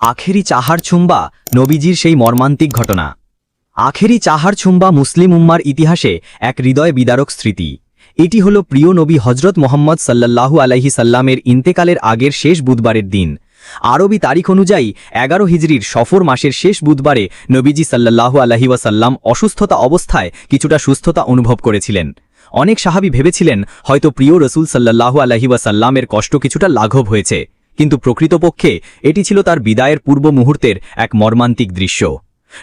আখেরি চাহার ছুম্বা নবীজির সেই মর্মান্তিক ঘটনা। আখেরি চাহার ছুম্বা মুসলিম উম্মার ইতিহাসে এক হৃদয় বিদারক স্মৃতি। এটি হল প্রিয় নবী হজরত মোহাম্মদ সাল্লাল্লাহু আলাইহি সাল্লামের ইন্তেকালের আগের শেষ বুধবারের দিন। আরবি তারিখ অনুযায়ী এগারো হিজরির সফর মাসের শেষ বুধবারে নবীজি সাল্লাল্লাহু আলাহি ওয়াসাল্লাম অসুস্থতা অবস্থায় কিছুটা সুস্থতা অনুভব করেছিলেন। অনেক সাহাবি ভেবেছিলেন, হয়তো প্রিয় রসুল সাল্লাল্লাহু আলাহি ওয়াসাল্লামের কষ্ট কিছুটা লাঘব হয়েছে। কিন্তু প্রকৃতপক্ষে এটি ছিল তার বিদায়ের পূর্ব মুহূর্তের এক মর্মান্তিক দৃশ্য।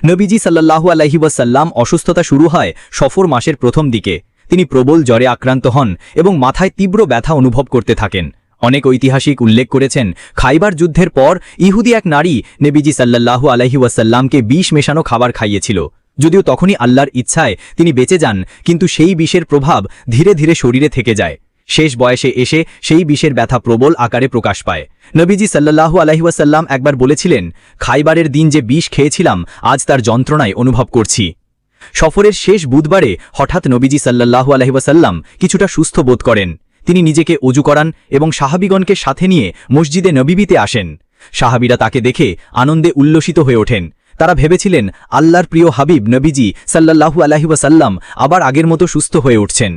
নবীজি সাল্লাল্লাহু আলাইহি ওয়াসাল্লাম অসুস্থতা শুরু হয় সফর মাসের প্রথম দিকে। তিনি প্রবল জ্বরে আক্রান্ত হন এবং মাথায় তীব্র ব্যথা অনুভব করতে থাকেন। অনেক ঐতিহাসিক উল্লেখ করেছেন, খাইবার যুদ্ধের পর ইহুদি এক নারী নেবিজি সাল্লাল্লাহু আলাইহি ওয়াসাল্লামকে বিষ মেশানো খাবার খাইয়েছিল। যদিও তখনই আল্লাহর ইচ্ছায় তিনি বেঁচে যান, কিন্তু সেই বিষের প্রভাব ধীরে ধীরে শরীরে থেকে যায়। শেষ বয়সে এসে সেই বিষের ব্যথা প্রবল আকারে প্রকাশ পায়। নবীজি সাল্লাল্লাহু আলহিউসাল্লাম একবার বলেছিলেন, খাইবারের দিন যে বিষ খেয়েছিলাম, আজ তার যন্ত্রণায় অনুভব করছি। সফরের শেষ বুধবারে হঠাৎ নবীজি সাল্লাল্লাহু আলহিউসাল্লাম কিছুটা সুস্থ বোধ করেন। তিনি নিজেকে অজু করান এবং সাহাবিগণকে সাথে নিয়ে মসজিদে নবীবিতে আসেন। সাহাবিরা তাকে দেখে আনন্দে উল্লসিত হয়ে ওঠেন। তারা ভেবেছিলেন, আল্লাহর প্রিয় হাবিব নবীজি সাল্লাল্লাহু আলহিউসাল্লাম আবার আগের মতো সুস্থ হয়ে উঠছেন।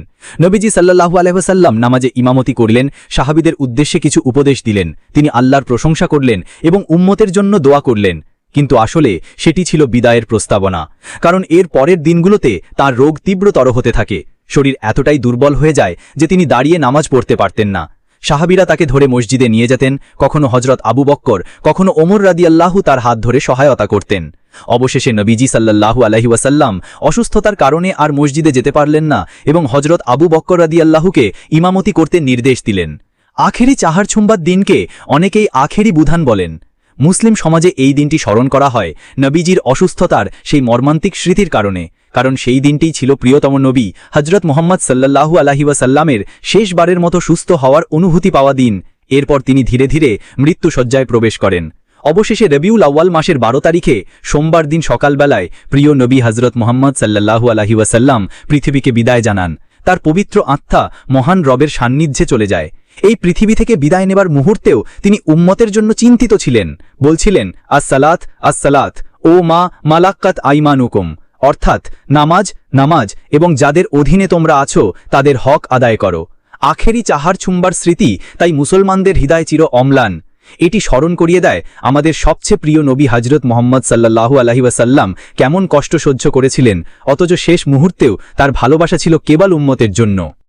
নবীজি সাল্লাল্লাহু আলহিহাসাল্লাম নামাজে ইমামতি করলেন সাহাবিদের উদ্দেশ্যে কিছু উপদেশ দিলেন, তিনি আল্লাহর প্রশংসা করলেন এবং উম্মতের জন্য দোয়া করলেন। কিন্তু আসলে সেটি ছিল বিদায়ের প্রস্তাবনা, কারণ এর পরের দিনগুলোতে তার রোগ তীব্রতর হতে থাকে, শরীর এতটাই দুর্বল হয়ে যায় যে তিনি দাঁড়িয়ে নামাজ পড়তে পারতেন না। সাহাবিরা তাকে ধরে মসজিদে নিয়ে যেতেন, কখনো হজরত আবু বক্কর, কখনো ওমর রাদিয়াল্লাহু তার হাত ধরে সহায়তা করতেন। অবশেষে নবীজি সাল্লাল্লাহু আলহি ওয়াসাল্লাম অসুস্থতার কারণে আর মসজিদে যেতে পারলেন না এবং হজরত আবু বক্কর রাদিয়াল্লাহুকে ইমামতি করতে নির্দেশ দিলেন। আখেরি চাহার ছুম্বার দিনকে অনেকেই আখেরি বুধান বলেন। মুসলিম সমাজে এই দিনটি স্মরণ করা হয় নবীজির অসুস্থতার সেই মর্মান্তিক স্মৃতির কারণে। কারণ সেই দিনটিই ছিল প্রিয়তম নবী হজরত মোহাম্মদ সাল্লাল্লাহু আলাহি ওয়াসাল্লামের শেষবারের মতো সুস্থ হওয়ার অনুভূতি পাওয়া দিন। এরপর তিনি ধীরে ধীরে মৃত্যুসজ্জায় প্রবেশ করেন। অবশেষে রবিউল আউ্য়াল মাসের বারো তারিখে সোমবার দিন সকালবেলায় প্রিয় নবী হজরত মোহাম্মদ সাল্লাল্লাহু আলাহি ওয়াসাল্লাম পৃথিবীকে বিদায় জানান। তার পবিত্র আত্মা মহান রবের সান্নিধ্যে চলে যায়। এই পৃথিবী থেকে বিদায় নেবার মুহূর্তেও তিনি উম্মতের জন্য চিন্তিত ছিলেন। বলছিলেন, আসসালাত আসসালাত, ও মা মালাক্কাত আইমানুকুম। অর্থাৎ, নামাজ নামাজ এবং যাদের অধীনে তোমরা আছো, তাদের হক আদায় করো। আখেরি চাহার ছুম্বার স্মৃতি তাই মুসলমানদের হৃদয় চির অম্লান। এটি স্মরণ করিয়ে দেয় আমাদের সবচেয়ে প্রিয় নবী হজরত মোহাম্মদ সাল্লাহু আলহি ওয়াসাল্লাম কেমন কষ্ট সহ্য করেছিলেন, অথচ শেষ মুহূর্তেও তার ভালোবাসা ছিল কেবল উম্মতের জন্য।